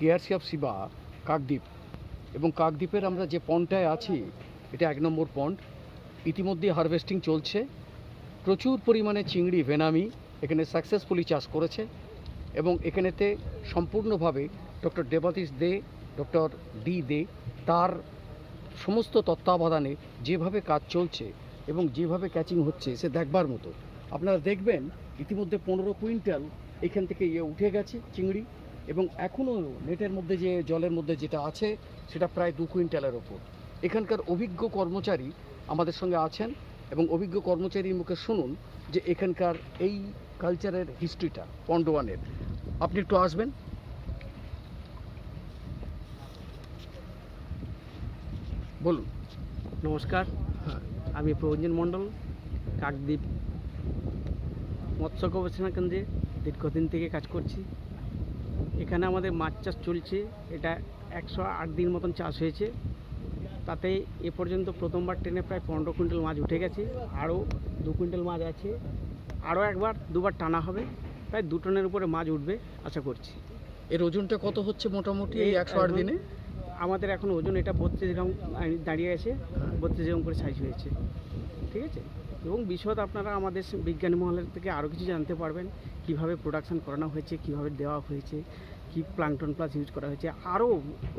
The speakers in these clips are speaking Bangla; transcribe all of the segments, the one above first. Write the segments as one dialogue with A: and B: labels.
A: KRC of Shiba, Kakdwip. এবং কাকদ্বীপের আমরা যে পন্ডটায় আছি, এটা এক নম্বর পন্ড ইতিমধ্যে হারভেস্টিং চলছে। প্রচুর পরিমাণে চিংড়ি, ভেনামি এখানে সাকসেসফুলি চাষ করেছে। এবং এখানেতে সম্পূর্ণভাবে doctor Debatis De, doctor D De, তার সমস্ত তত্ত্বাবধানে যেভাবে কাজ চলছে এবং যেভাবে ক্যাচিং হচ্ছে, সে দেখবার মতো। আপনারা দেখবেন, ইতিমধ্যে পনেরো কুইন্টাল এখান থেকে ইয়ে উঠে গেছে চিংড়ি। এবং এখনও নেটের মধ্যে যে, জলের মধ্যে যেটা আছে, সেটা প্রায় দু কুইন্টালের ওপর। এখানকার অভিজ্ঞ কর্মচারী আমাদের সঙ্গে আছেন এবং অভিজ্ঞ কর্মচারীর মুখে শুনুন যে এখানকার এই কালচারের হিস্ট্রিটা, পন্ডোয়ানের। আপনি একটু আসবেন। বলুন।
B: নমস্কার। আমি প্রভঞ্জন মণ্ডল, কাকদ্বীপ মৎস্য গবেষণা কেন্দ্রে দীর্ঘদিন থেকে কাজ করছি। এখানে আমাদের মাছ চাষ চলছে। এটা একশো আট দিন মতন চাষ হয়েছে। তাতে এ পর্যন্ত প্রথমবার ট্রেনে প্রায় পনেরো কুইন্টাল মাছ উঠে গেছে। আরও দু কুইন্টাল মাছ আছে। আরও একবার দুবার টানা হবে। প্রায় দু টনের উপরে মাছ উঠবে আশা করছি।
A: এর ওজনটা কত হচ্ছে মোটামুটি এই একশো আট দিনে?
B: আমাদের এখন ওজন এটা বত্রিশ গ্রাম দাঁড়িয়ে আছে।
A: হ্যাঁ।
B: বত্রিশ গ্রাম করে সাইজ হয়েছে। ঠিক আছে? এবং বিশদ আপনারা আমাদের বিজ্ঞানী মহলের থেকে আরও কিছু জানতে পারবেন। কীভাবে প্রোডাকশান করানো হয়েছে কীভাবে দেওয়া হয়েছে কি প্লাংটন প্লাস ইউজ করা হয়েছে আরও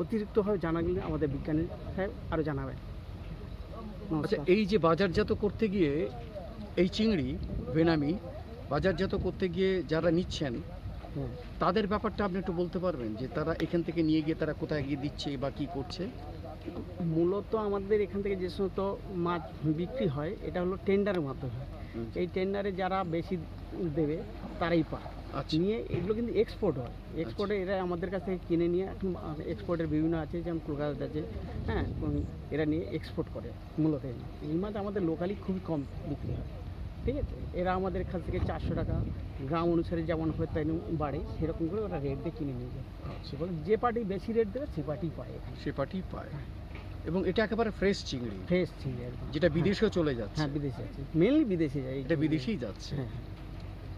B: অতিরিক্তভাবে জানা গেলে আমাদের বিজ্ঞানী সাহেব আরও জানাবেন।
A: আচ্ছা এই যে বাজারজাত করতে গিয়ে এই চিংড়ি বেনামি বাজারজাত করতে গিয়ে যারা নিচ্ছেন। তাদের ব্যাপারটা আপনি একটু বলতে পারবেন যে তারা এখান থেকে নিয়ে গিয়ে তারা কোথায় গিয়ে দিচ্ছে বা কি করছে?
B: মূলত আমাদের এখান থেকে যে সমস্ত মাছ বিক্রি হয় এটা হলো টেন্ডারের মাধ্যমে। এই টেন্ডারে যারা বেশি দেবে তারাই পায়।
A: আচ্ছা।
B: নিয়ে এগুলো কিন্তু এক্সপোর্ট হয়। এক্সপোর্টে এরা আমাদের কাছ থেকে কিনে নিয়ে এখন এক্সপোর্টের বিভিন্ন আছে যেমন কলকাতা আছে হ্যাঁ এরা নিয়ে এক্সপোর্ট করে মূলত এই মাছ আমাদের লোকালি খুবই কম বিক্রি হয়। ঠিক আছে? এরা আমাদের কাছ থেকে চারশো টাকা গ্রাম অনুসারে যেমন হয় তাই বাড়ে সেরকম করে ওরা রেট দিয়ে কিনে নিয়ে যায়। সেগুলো যে পার্টি বেশি রেট দেবে সে পার্টি পায়
A: সে পাটি পায়। এবং এটা একেবারে ফ্রেশ চিংড়ি।
B: ফ্রেশ চিংড়ি
A: যেটা বিদেশেও চলে যাচ্ছে।
B: হ্যাঁ বিদেশে আছে। মেনলি বিদেশে যায়
A: এটা বিদেশেই যাচ্ছে।
B: হ্যাঁ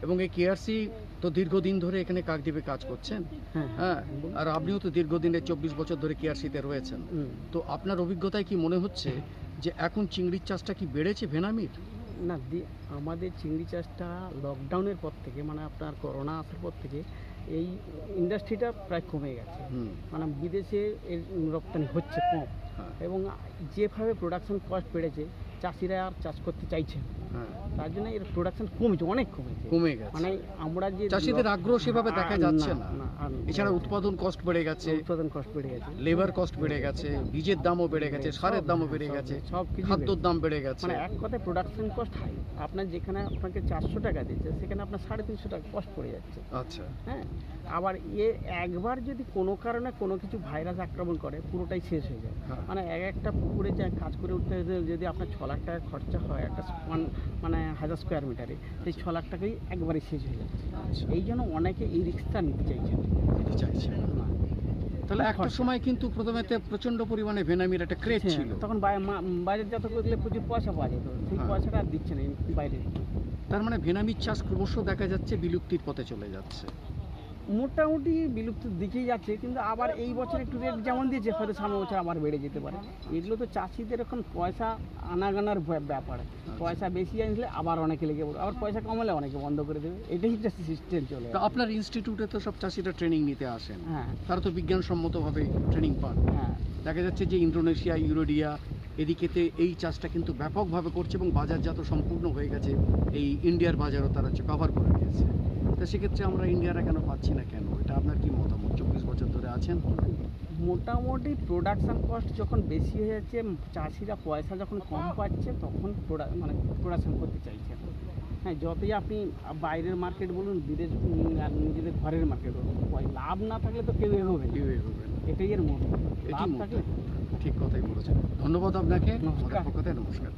A: এবং এই কেআরসি তো দীর্ঘদিন ধরে এখানে কাকদ্বীপে কাজ করছেন।
B: হ্যাঁ
A: হ্যাঁ। আর আপনিও তো দীর্ঘদিনের চব্বিশ বছর ধরে কেআরসিতে রয়েছেন। তো আপনার অভিজ্ঞতায় কি মনে হচ্ছে যে এখন চিংড়ির চাষটা কি বেড়েছে ভেনামির?
B: না দি- আমাদের চিংড়ি চাষটা লকডাউনের পর থেকে মানে আপনার করোনা আসার পর থেকে এই ইন্ডাস্ট্রিটা প্রায় কমে গেছে। মানে বিদেশে এর রপ্তানি হচ্ছে কম।
A: হ্যাঁ।
B: এবং যেভাবে প্রোডাকশন কস্ট বেড়েছে চাষিরা আর চাষ করতে চাইছে না।
A: হ্যাঁ।
B: তার জন্য এর প্রোডাকশন কমেছে অনেক কমেছে।
A: কমে গেছে।
B: মানে আমরা যে
A: চাষিদের আগ্রহ সেভাবে দেখা যাচ্ছে না এছাড়া উৎপাদন কষ্ট বেড়ে গেছে।
B: উৎপাদন কস্ট বেড়ে গেছে।
A: লেবার কস্ট বেড়ে গেছে বীজের দামও বেড়ে গেছে সারের দামও বেড়ে গেছে
B: সব কিছু
A: খাদ্যর দাম বেড়ে গেছে।
B: মানে এক কথায় প্রোডাকশন কস্ট হাই আপনার যেখানে আপনাকে চারশো টাকা দিচ্ছে সেখানে আপনার সাড়ে তিনশো টাকা কস্ট পড়ে যাচ্ছে।
A: আচ্ছা।
B: হ্যাঁ? আবার এ একবার যদি কোনো কারণে কোনো কিছু ভাইরাস আক্রমণ করে পুরোটাই শেষ হয়ে যায়।
A: হ্যাঁ।
B: মানে এক একটা পুকুরে যা কাজ করে উঠতে যদি আপনার ছ লাখ টাকা খরচা হয় একটা মানে হাজার স্কোয়ার মিটারে সেই ছ লাখ টাকাই একবারে শেষ হয়ে যাচ্ছে।
A: আচ্ছা।
B: এই জন্য অনেকে এই রিক্সটা নিতে চাইছে
A: নিতে চাইছে না। তাহলে একটা সময় কিন্তু প্রথমে প্রচণ্ড পরিমাণে ভেনামির একটা ক্রেজ ছিল।
B: তখন বাইরের যত করলে প্রচুর পয়সা পাওয়া যেত। সেই
A: হ্যাঁ।
B: পয়সাটা আর দিচ্ছে না বাইরে।
A: তার মানে ভেনামির চাষ ক্রমশ দেখা যাচ্ছে বিলুপ্তির পথে চলে যাচ্ছে।
B: মোটামুটি বিলুপ্তির দিকেই যাচ্ছে কিন্তু আবার এই বছর একটু রেট যেমন দিয়েছে হয়তো সামনে বছর আবার বেড়ে যেতে পারে। এগুলো তো চাষিদের এখন পয়সা আনাগানার ব্যাপার। পয়সা বেশি আনলে আবার অনেকে লেগে পড়বে আবার পয়সা কমালে অনেকে বন্ধ করে দেবে। এটাই একটা সিস্টেম চলে
A: তো আপনার ইনস্টিটিউটে তো সব চাষিরা ট্রেনিং নিতে আসেন।
B: হ্যাঁ।
A: তারা তো বিজ্ঞানসম্মতভাবে ট্রেনিং পান।
B: হ্যাঁ।
A: দেখা যাচ্ছে যে ইন্দোনেশিয়া ইউরোডিয়া এদিকেতে এই চাষটা কিন্তু ব্যাপকভাবে করছে এবং বাজারজাত সম্পূর্ণ হয়ে গেছে। এই ইন্ডিয়ার বাজারও তারা কভার করে নিয়েছে তা সেক্ষেত্রে আমরা ইন্ডিয়ারা কেন পাচ্ছি না কেন? এটা আপনার কি মতামত? চব্বিশ বছর ধরে আছেন?
B: মোটামুটি প্রোডাকশান কস্ট যখন বেশি হয়ে যাচ্ছে চাষিরা পয়সা যখন কম পাচ্ছে তখন প্রোডাক মানে প্রোডাকশান করতে চাইছে। হ্যাঁ যতই আপনি বাইরের মার্কেট বলুন বিদেশ আর নিজেদের ঘরের মার্কেট বলুন লাভ না থাকলে তো কেউ এগোবে।
A: কেউ এগোবে।
B: এটাই এর
A: এটি
B: লাভ থাকলে
A: ঠিক কথাই বলেছেন। ধন্যবাদ আপনাকে।
B: নমস্কার।
A: আমাদের পক্ষ থেকে নমস্কার।